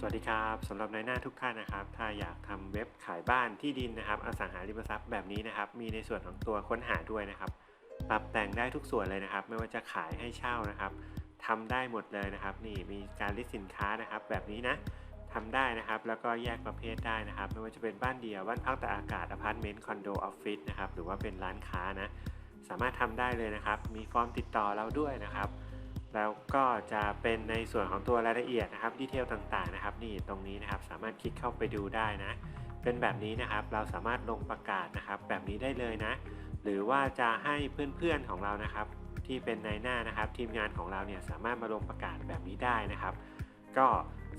สวัสดีครับสำหรับนายหน้าทุกท่านนะครับ ถ้าอยากทำเว็บขายบ้านที่ดินนะครับอสังหาริมทรัพย์แบบนี้นะครับ มีในส่วนของตัวค้นหาด้วยนะครับ ปรับแต่งได้ทุกส่วนเลยนะครับ ไม่ว่าจะขายให้เช่านะครับทำได้หมดเลยนะครับ นี่มีการลิสต์สินค้านะครับ แบบนี้นะทำได้นะครับ แล้วก็แยกประเภทได้นะครับ ไม่ว่าจะเป็นบ้านเดี่ยวบ้านพักตากอากาศอพาร์ตเมนต์คอนโดออฟฟิศนะครับหรือว่าเป็นร้านค้านะสามารถทำได้เลยนะครับ มีฟอร์มติดต่อเราด้วยนะครับ แล้วก็จะเป็นในส่วนของตัวรายละเอียดนะครับดีเทลต่างๆนะครับ นี่ตรงนี้นะครับสามารถคลิกเข้าไปดูได้นะ เป็นแบบนี้นะครับเราสามารถลงประกาศนะครับ แบบนี้ได้เลยนะ หรือว่าจะให้เพื่อนๆของเรานะครับ ที่เป็นในหน้านะครับ ทีมงานของเราเนี่ยสามารถมาลงประกาศแบบนี้ได้นะครับ ก็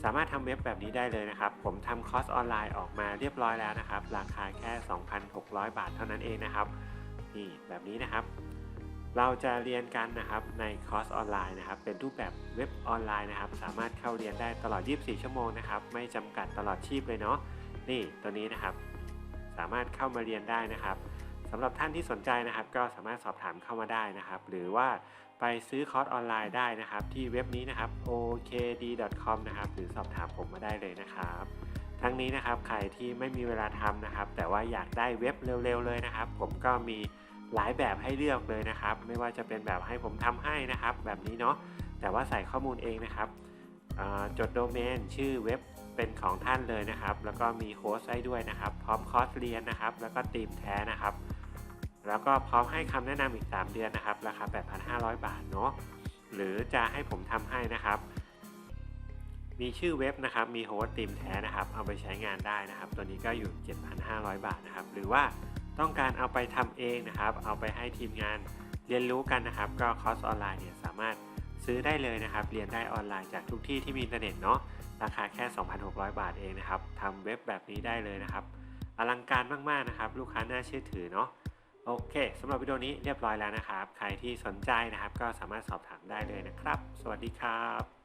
สามารถทำเว็บแบบนี้ได้เลยนะครับ ผมทำคอร์สออนไลน์ออกมาเรียบร้อยแล้วนะครับ ราคาแค่ 2,600 บาทเท่านั้นเองนะครับนี่แบบนี้นะครับ เราจะเรียนกันนะครับในคอร์สออนไลน์นะครับเป็นรูปแบบเว็บออนไลน์นะครับ สามารถเข้าเรียนได้ตลอด 24 ชั่วโมงนะครับ ไม่จำกัดตลอดชีพเลยเนาะนี่ตัวนี้นะครับ สามารถเข้ามาเรียนได้นะครับสำหรับท่านที่สนใจนะครับ ก็สามารถสอบถามเข้ามาได้นะครับ หรือว่าไปซื้อคอร์สออนไลน์ได้นะครับ ที่เว็บนี้นะครับ okd.com นะครับ หรือสอบถามผมมาได้เลยนะครับ ทั้งนี้นะครับใครที่ไม่มีเวลาทำนะครับ แต่ว่าอยากได้เว็บเร็วๆเลยนะครับ ผมก็มี หลายแบบให้เลือกเลยนะครับ ไม่ว่าจะเป็นแบบให้ผมทำให้นะครับ แบบนี้เนาะแต่ว่าใส่ข้อมูลเองนะครับจดโดเมนชื่อเว็บเป็นของท่านเลยนะครับ แล้วก็มีโฮสต์ให้ด้วยนะครับ พร้อมคอร์สเรียนนะครับ แล้วก็ตีมแท้นะครับ แล้วก็พร้อมให้คำแนะนำอีก 3 เดือนนะครับ ราคา 8,500 บาทเนาะหรือจะให้ผมทำให้นะครับ มีชื่อเว็บนะครับ มีโฮสต์ตีมแท้นะครับ เอาไปใช้งานได้นะครับ ตัวนี้ก็อยู่ 7,500 บาทนะครับ หรือว่า ต้องการเอาไปทำเองนะครับ เอาไปให้ทีมงานเรียนรู้กันนะครับ ก็คอร์สออนไลน์เนี่ยสามารถซื้อได้เลยนะครับ เรียนได้ออนไลน์จากทุกที่ที่มีอินเทอร์เน็ตเนาะราคาแค่ 2,600 บาทเองนะครับทำเว็บแบบนี้ได้เลยนะครับ อลังการมากๆนะครับ ลูกค้าน่าเชื่อถือเนาะโอเคสำหรับวิดีโอนี้เรียบร้อยแล้วนะครับ ใครที่สนใจนะครับ ก็สามารถสอบถามได้เลยนะครับ สวัสดีครับ